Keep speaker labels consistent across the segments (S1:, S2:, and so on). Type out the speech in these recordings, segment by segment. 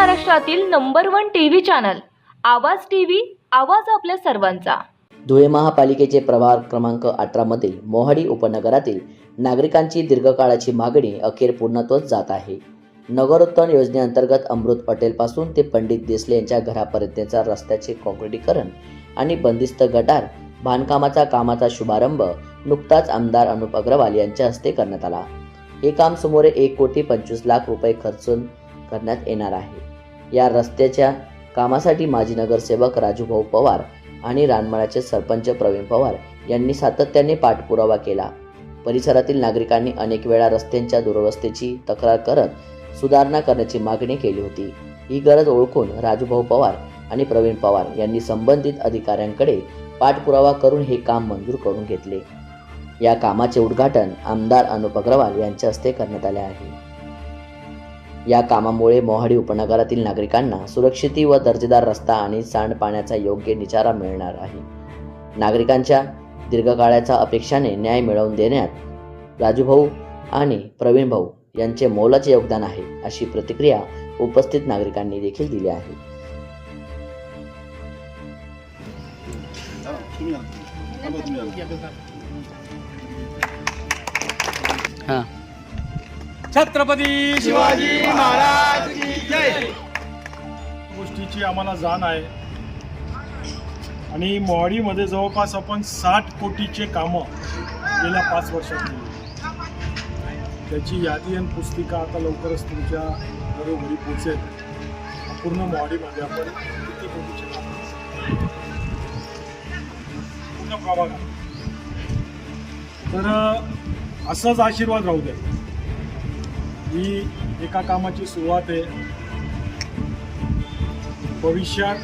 S1: महाराष्ट्रातील number one TV channel Awaaz TV Awaaz आपल्या सर्वांचा.
S2: धुळे महापालिकेचे प्रभाग क्रमांक अठरामधील मोहाडी उपनगरातील नागरिकांची दीर्घकाळाची मागणी अखेर पूर्णत्वच जात आहे. नगरोत्थान योजनेअंतर्गत अमृत पटेलपासून ते पंडित देसले यांच्या घरापर्यंतच्या रस्त्याचे काँक्रिटीकरण आणि बंदिस्त गटार बांधकामाचा कामाचा शुभारंभ नुकताच आमदार अनुप अग्रवाल यांच्या हस्ते करण्यात आला. हे काम सुमारे एक कोटी पंचवीस लाख रुपये खर्चून करण्यात येणार आहे. या रस्त्याच्या कामासाठी माजी नगरसेवक राजूभाऊ पवार आणि रानमळाचे सरपंच प्रवीण पवार यांनी सातत्याने पाठपुरावा केला. परिसरातील नागरिकांनी अनेक वेळा रस्त्यांच्या दुरवस्थेची तक्रार करत सुधारणा करण्याची मागणी केली होती. ही गरज ओळखून राजूभाऊ पवार आणि प्रवीण पवार यांनी संबंधित अधिकाऱ्यांकडे पाठपुरावा करून हे काम मंजूर करून घेतले. या कामाचे उद्घाटन आमदार अनुप अग्रवाल यांच्या हस्ते करण्यात आले आहे. या कामामुळे मोहाडी उपनगरातील नागरिकांना सुरक्षिती व दर्जेदार रस्ता आणि सांडपाण्याचा योग्य निचारा मिळणार आहे. नागरिकांच्या दीर्घकाळाच्या अपेक्षाने न्याय मिळवून देण्यात राजूभाऊ आणि प्रवीण भाऊ यांचे मोलाचे योगदान आहे अशी प्रतिक्रिया उपस्थित नागरिकांनी देखील दिली आहे.
S3: छत्रपती शिवाजी महाराज गोष्टीची आम्हाला जाण आहे. आणि मोहाडीमध्ये जवळपास आपण साठ कोटीचे कामं गेल्या पाच वर्षात केली. त्याची यादी आणि पुस्तिका आता लवकरच तुमच्या घरोघरी पोचेल पूर्ण मोहाडीमध्ये आपण किती कोटीचे कामं पूर्ण प्रभाग तर असाच आशीर्वाद राहू द्या. ही एका कामाची सुरुवात आहे. भविष्यात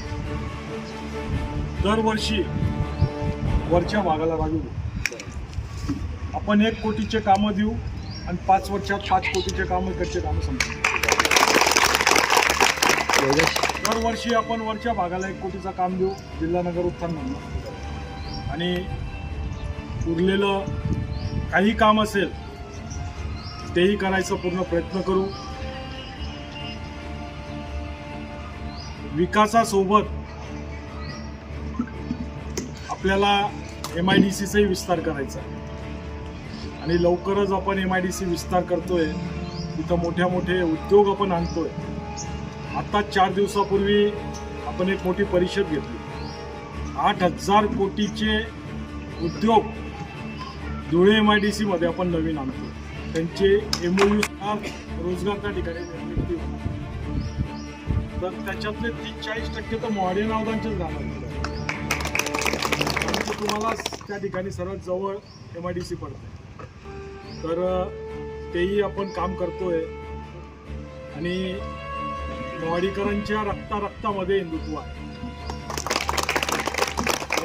S3: दरवर्षी वरच्या भागाला लागू आपण एक कोटीचे कामं देऊ आणि पाच वर्षात पाच कोटीचे कामं इकडचे कामं संपू दरवर्षी आपण वरच्या भागाला एक कोटीचं काम देऊ जिल्हा नगर उत्थान म्हणून. आणि उरलेलं काही काम असेल तेही करायचा पूर्ण प्रयत्न करू. विकासासोबत आपल्याला एम आय डी सीचाही विस्तार करायचा आहे. आणि लवकरच आपण एम आय डी सी विस्तार करतोय. तिथं मोठ्या मोठे उद्योग आपण आणतोय. आता चार दिवसापूर्वी आपण एक मोठी परिषद घेतली. आठ हजार कोटीचे उद्योग धुळे एम आय डी सीमध्ये आपण नवीन आणतो त्यांचे एमओयू रोजगार त्या ठिकाणी निर्मिती तर त्याच्यातले तीस चाळीस टक्के तर मोहाडी नावदांचेच जाणार तुम्हाला त्या ठिकाणी सर्वात जवळ एम आय डी सी पडते तर तेही आपण काम करतोय. आणि मॉडीकरांच्या रक्ता रक्तामध्ये हिंदुत्व आहे.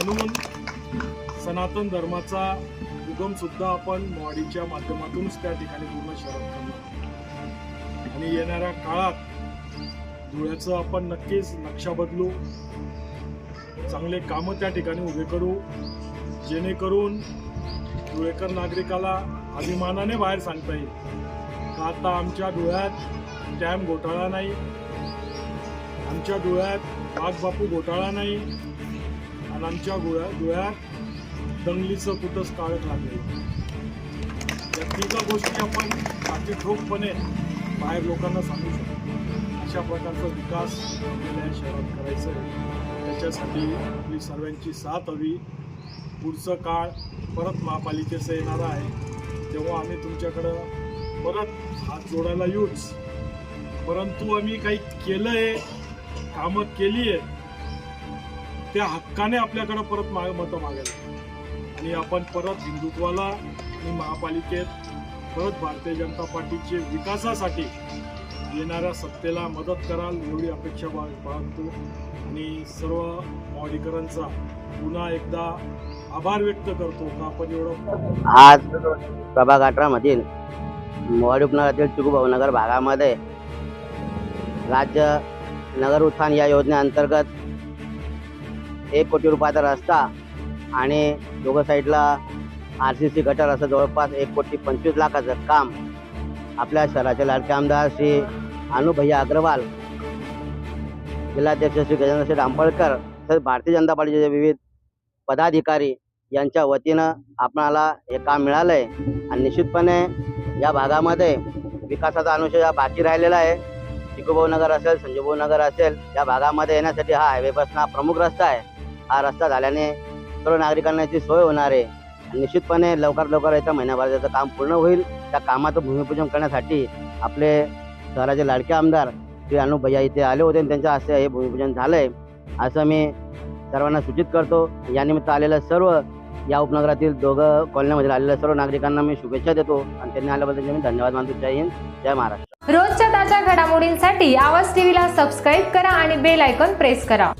S3: म्हणून सनातन धर्माचा उगम सुद्धा आपण मॉडीच्या माध्यमातूनच त्या ठिकाणी पूर्ण शहरात करणार आणि येणाऱ्या काळात धुळ्याचं आपण नक्कीच नक्षा बदलू चांगले कामं त्या ठिकाणी उभे करू जेणेकरून धुळेकर नागरिकाला अभिमानाने बाहेर सांगता येईल. का आता आमच्या डोळ्यात डॅम घोटाळा नाही? आमच्या डोळ्यात बापू घोटाळा नाही? आणि आमच्या डोळ्या डोळ्यात दंगलीचं कुठंच काळच लागले या तिघा गोष्टी आपण अगदी ठोकपणे बाहेर लोकांना सांगू शकतो. अशा प्रकारचा विकास आपल्याला या शहरात करायचा आहे त्याच्यासाठी आपली सर्वांची साथ हवी. पुढचं काळ परत महापालिकेचं येणारं आहे. तेव्हा आम्ही तुमच्याकडं परत हात जोडायला येऊच. परंतु आम्ही काही केलं आहे कामं केली आहे त्या हक्काने आपल्याकडं परत माग मतं मागायला आणि आपण परत हिंदुत्वाला आणि महापालिकेत परत भारतीय जनता पार्टीचे विकासासाठी येणाऱ्या सत्तेला मदत कराल एवढी अपेक्षा बाळ बाळगतो. आणि सर्व मॉडीकरांचा पुन्हा एकदा आभार व्यक्त करतो का आपण एवढं
S4: आज प्रभाग अठरामधील मोवाडी उपनगरातील भागामध्ये राज्य नगर उत्थान या योजनेअंतर्गत एक कोटी रुपयाचा रस्ता आणि दोघं साईडला आर सी सी गटर असं जवळपास एक कोटी पंचवीस लाखाचं काम आपल्या शहराचे लाडके आमदार श्री अनुभैया अग्रवाल जिल्हाध्यक्ष श्री गजेंद्रसिंह शेठ तसेच भारतीय जनता पार्टीचे विविध पदाधिकारी यांच्या वतीनं आपणाला हे काम मिळालं आहे आणि निश्चितपणे या भागामध्ये विकासाचा अनुशय हा बाकी राहिलेला आहे. चिकूभाऊ नगर असेल संजूभाऊ नगर असेल या भागामध्ये येण्यासाठी हा हायवेपासून हा प्रमुख रस्ता आहे. हा रस्ता झाल्याने सर्व नागरिकांना याची सोय होणार आहे. निश्चितपणे लवकर लवकर याचा महिन्याभरात त्याचं काम पूर्ण होईल. त्या कामाचं भूमिपूजन करण्यासाठी आपले शहराचे लाडके आमदार श्री अनु भैया इथे आले होते आणि त्यांच्या हस्ते हे भूमिपूजन झालंय. असं मी सर्वांना सूचित करतो. यानिमित्त आलेल्या सर्व या उपनगरातील दोघं कॉलनीमध्ये आलेल्या सर्व नागरिकांना मी शुभेच्छा देतो. आणि त्यांनी आल्याबद्दल मी धन्यवाद मानतो. जय हिंद जय महाराष्ट्र.
S5: रोजच्या ताज्या घडामोडींसाठी आवाज टीव्हीला सबस्क्राईब करा आणि बेल आयकॉन प्रेस करा.